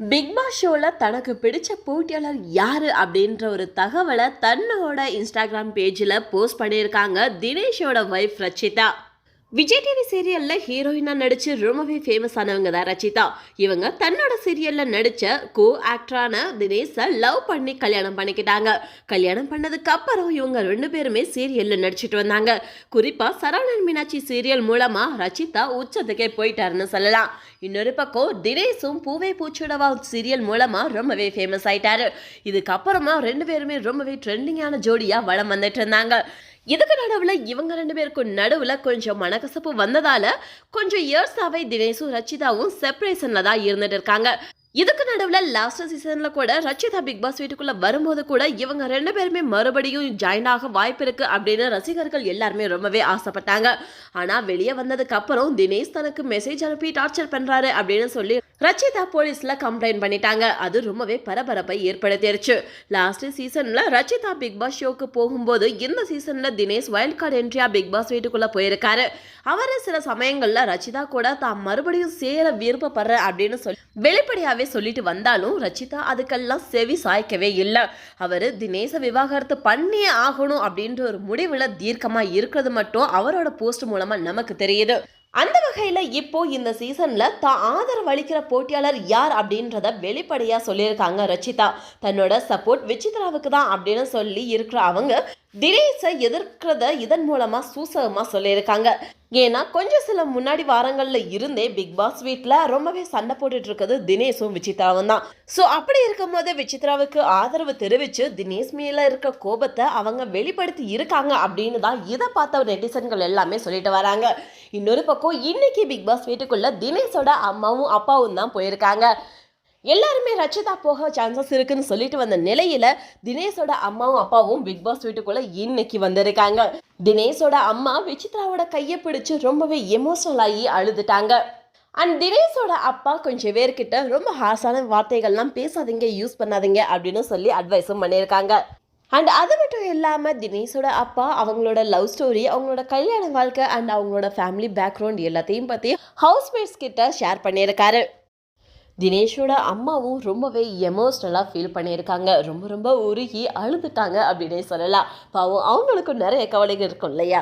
Big pass ஷோவில் தனக்கு பிடிச்ச போட்டியாளர் யார் அப்படின்ற ஒரு தகவலை தன்னோட இன்ஸ்டாகிராம் பேஜில் போஸ்ட் பண்ணியிருக்காங்க தினேஷோட ஒய்ஃப் ரச்சிதா. விஜய் டிவி சீரியலில் ஹீரோயினாக நடித்து ரொம்பவே ஃபேமஸ் ஆனவங்க தான் ரச்சிதா. இவங்க தன்னோட சீரியலில் நடித்த கோ ஆக்டரான தினேஷை லவ் பண்ணி கல்யாணம் பண்ணிக்கிட்டாங்க. கல்யாணம் பண்ணதுக்கு அப்புறம் இவங்க ரெண்டு பேருமே சீரியலில் நடிச்சிட்டு வந்தாங்க. குறிப்பாக சரவணன் மீனாட்சி சீரியல் மூலமாக ரச்சிதா உச்சத்துக்கே போயிட்டாருன்னு சொல்லலாம். இன்னொரு பக்கம் தினேஷும் பூவே பூச்சுடவா சீரியல் மூலமாக ரொம்பவே ஃபேமஸ் ஆயிட்டாரு. இதுக்கப்புறமா ரெண்டு பேருமே ரொம்பவே ட்ரெண்டிங்கான ஜோடியாக வளம் வந்துட்டு இருந்தாங்க. இதுக்கு நடுவில் இவங்க ரெண்டு பேருக்கும் நடுவில் கொஞ்சம் மனக்கசப்பு வந்ததால் கொஞ்சம் இயர்ஸாகவே தினேஷும் ரச்சிதாவும் செப்பரேஷனில் தான் இருந்துட்டு இருக்காங்க. இதுக்கு நடுவில் லாஸ்ட் சீசன்ல கூட ரச்சிதா பிக் பாஸ் வீட்டுக்குள்ள வரும்போது கூட இவங்க ரெண்டு பேருமே மறுபடியும் ஜாயின் ஆக வாய்ப்பு இருக்கு அப்படின்னு ரசிகர்கள் எல்லாருமே ரொம்பவே ஆசைப்பட்டாங்க. ஆனா வெளியே வந்ததுக்கு அப்புறம் தினேஷ் தனக்கு மெசேஜ் அனுப்பி டார்ச்சர் பண்றாரு அப்படின்னு சொல்லி ரச்சிதா போலீஸில் கம்ப்ளைண்ட் பண்ணிட்டாங்க. அது ரொம்பவே பரபரப்பை ஏற்படுத்திருச்சு. லாஸ்ட் சீசனில் ரச்சிதா பிக் பாஸ் ஷோக்கு போகும்போது இந்த சீசனில் தினேஷ் வைல்ட் கார்டு என்ட்ரியா பிக் பாஸ் வீட்டுக்குள்ளே போயிருக்காரு. அவர் சில சமயங்களில் ரச்சிதா கூட தான் மறுபடியும் சேர விருப்பப்படுற அப்படின்னு சொல்லி வெளிப்படையாகவே சொல்லிட்டு வந்தாலும் ரச்சிதா அதுக்கெல்லாம் செவி சாய்க்கவே இல்லை. அவர் தினேச விவாகரத்து பண்ணியே ஆகணும் அப்படின்ற ஒரு முடிவில் தீர்க்கமாக இருக்கிறது மட்டும் அவரோட போஸ்ட் மூலமாக நமக்கு தெரியுது. அந்த வகையில் இப்போ இந்த சீசனில் தான் ஆதரவு அளிக்கிற போட்டியாளர் யார் அப்படின்றத வெளிப்படையாக சொல்லியிருக்காங்க ரச்சிதா. தன்னோட சப்போர்ட் விசித்ராவுக்கு தான் அப்படின்னு சொல்லி இருக்கிற அவங்க தினேஷை எதிர்க்கிறத இதன் மூலமாக சூசகமாக சொல்லியிருக்காங்க. ஏன்னா கொஞ்சம் சில முன்னாடி வாரங்களில் இருந்தே பிக் பாஸ் வீட்டில் ரொம்பவே சண்டை போட்டுட்டு இருக்கிறது தினேஷும் விசித்ராவும் தான். ஸோ அப்படி இருக்கும் போது விசித்ராவுக்கு ஆதரவு தெரிவித்து தினேஷ் மேல இருக்க கோபத்தை அவங்க வெளிப்படுத்தி இருக்காங்க அப்படின்னு தான் இதை பார்த்த நெட்டிசன்கள் எல்லாமே சொல்லிட்டு வராங்க. இன்னொரு பக்கம் இன்னைக்கு பிக் பாஸ் வீட்டுக்குள்ள தினேஷோட அம்மாவும் அப்பாவும் தான் போயிருக்காங்க. எல்லாருமே ரச்சிதா போக சான்சஸ் இருக்குன்னு சொல்லிட்டு வந்த நிலையில தினேஷோட அம்மாவும் அப்பாவும் பிக் பாஸ் வீட்டுக்குள்ள இன்னைக்கு வந்திருக்காங்க. தினேஷோட அம்மா விசித்ராவோட கையை பிடிச்சு ரொம்பவே எமோஷனல் ஆகி அழுதுட்டாங்க. அண்ட் தினேஷோட அப்பா கொஞ்சம் பேர்கிட்ட ரொம்ப ஹார்ஷான வார்த்தைகள்லாம் பேசாதீங்க யூஸ் பண்ணாதீங்க அப்படின்னு சொல்லி அட்வைஸும் பண்ணியிருக்காங்க. அண்ட் அது மட்டும் இல்லாமல் தினேஷோட அப்பா அவங்களோட லவ் ஸ்டோரி அவங்களோட கல்யாண வாழ்க்கை அண்ட் அவங்களோட ஃபேமிலி பேக்ரவுண்ட் எல்லாத்தையும் பற்றி ஹவுஸ்மேட்ஸ் கிட்ட ஷேர் பண்ணியிருக்காரு. தினேஷோட அம்மாவும் ரொம்பவே எமோஷ்னலாக ஃபீல் பண்ணியிருக்காங்க. ரொம்ப ரொம்ப உருகி அழுதுட்டாங்க அப்படின்னே சொல்லலாம். பாவம் அவங்களுக்கும் நிறைய கவலைகள் இருக்கும் இல்லையா?